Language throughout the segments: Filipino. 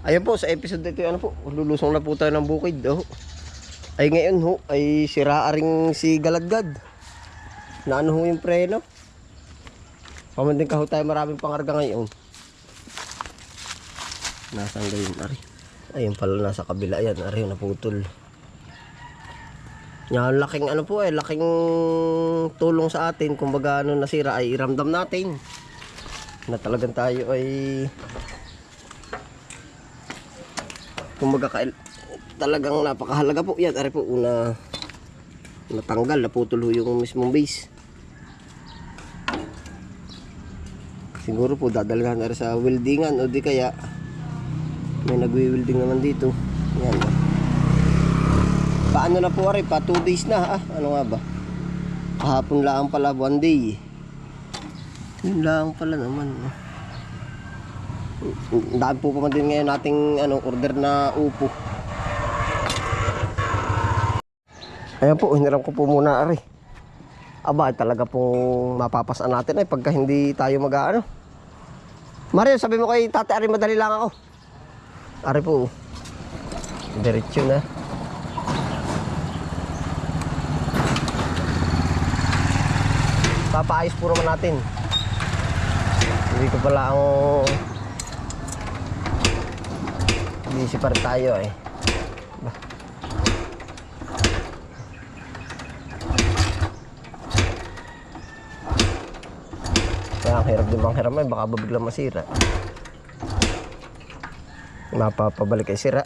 Ayun po, sa episode dito, ano po, lulusong na po tayo ng bukid. Oh. Ay ngayon ho, ay sira ring si Galadgad. Na ano ho yung preno. Pamandin ka ho tayo maraming pangarga ngayon. Nasaan gayon, Ari? Ayun pala nasa kabila, ayan, Ari, naputol. Yan, laking ano po eh, laking tulong sa atin. Kung baga ano nasira ay iramdam natin. Na talagang tayo ay kumbaga kail talagang napakahalaga po yan. Ari po una natanggal naputol ho yung mismong base. Siguro po dadalhan na sa weldingan o di kaya may nagwi-welding naman dito. Yan oh. paano na po ari? Pa 2 days na ah. Ano nga ba? Kahapon lang pala one day. Yun lang pala naman oh. Dami po pa din ngayon nating ano, order na upo. Ayan po, hiniram ko po muna ari. Aba, talaga pong mapapasan natin ay pagka hindi tayo mag-ano. Mario, sabi mo kay tate, ari madali lang ako. Ari po. Diretso na. Papaayos po naman natin. Hindi ko pala ang Busy pa tayo eh. Kaya ang hirap din bang hiram baka ba biglang masira. Mapapabalik ay sira.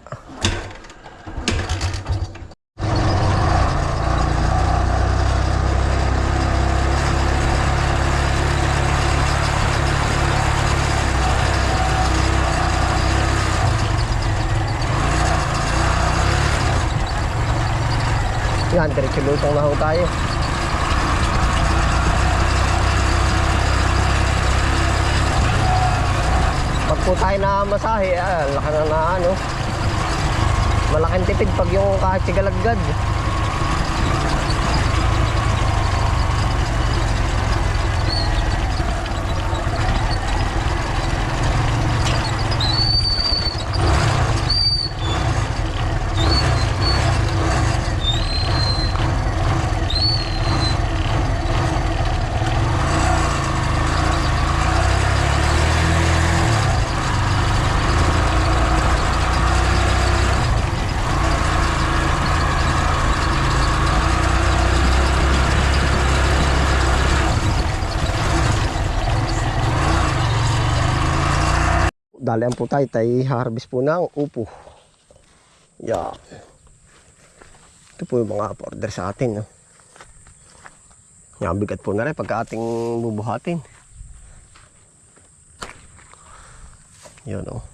Yan, diretso lusong na ho tayo. Pag po tayo na masahe, ah, laki na na ano. Malaking tipid pag yung kahit sigalagad. Dalian po tayo, tayo harvest po ng upo. Yan. Ito po yung mga order sa atin. No? Yan, bigat po na rin pagka ating bubuhatin. Yan o. No?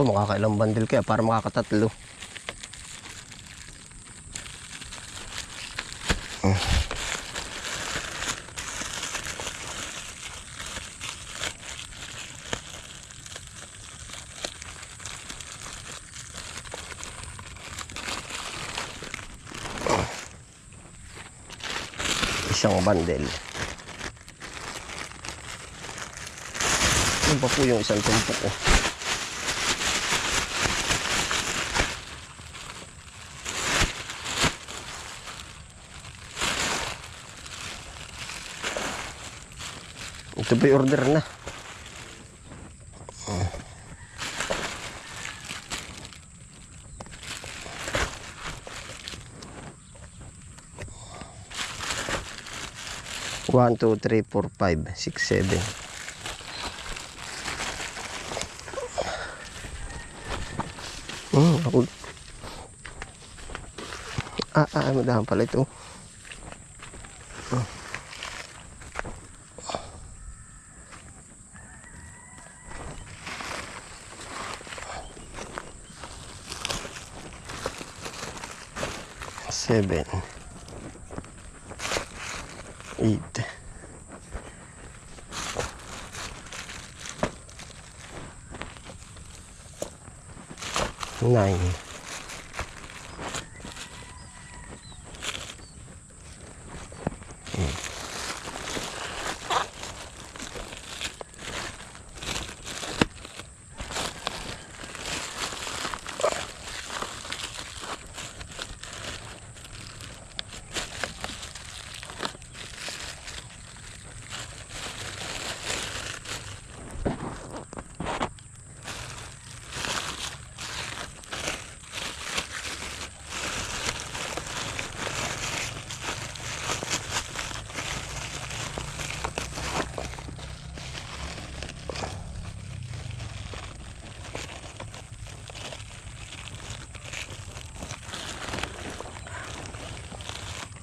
Ba makakailang bundle kaya para makakatatlo. Isang bundle. Yun pa po yung isang tumpok oh. Ito ba order na? One, two, three, four, five, six, seven. Hmm, ako. Ah, ah, madahan pala ito. Seven. Eight. Nine.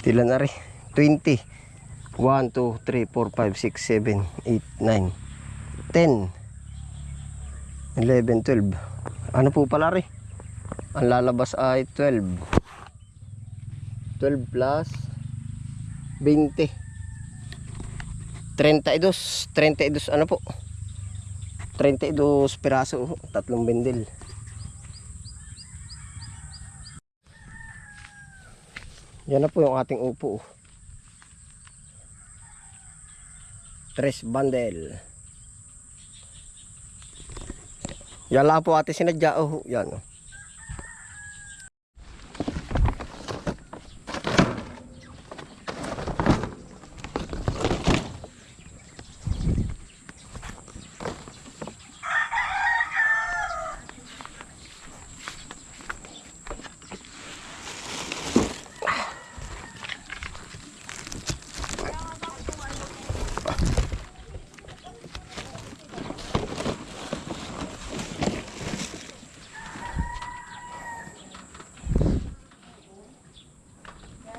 Tila na rin. 20. 1, 2, 3, 4, 5, 6, 7, 8, 9, 10, 11, 12. Ano po pala rin? Ang lalabas ay 12. 12 plus 20. 32. 32 ano po? 32 piraso. Tatlong bendel. Yan na po yung ating upo. Tres bundle. Yan lang po ate sinadya. Oh, yan. oh.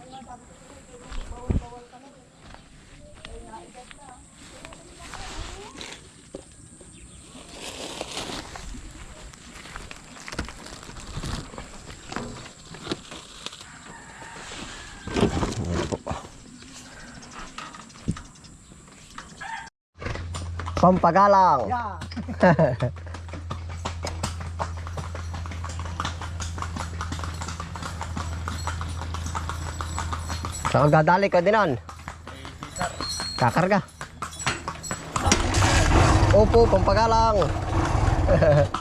Yan po. Pampagalang. Yeah. Saan ka dadali ka dinan? Kakarga. Opo, pampagalang.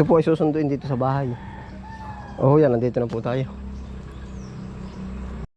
Ito po ay susunduin dito sa bahay. Oh, yan, nandito na po tayo.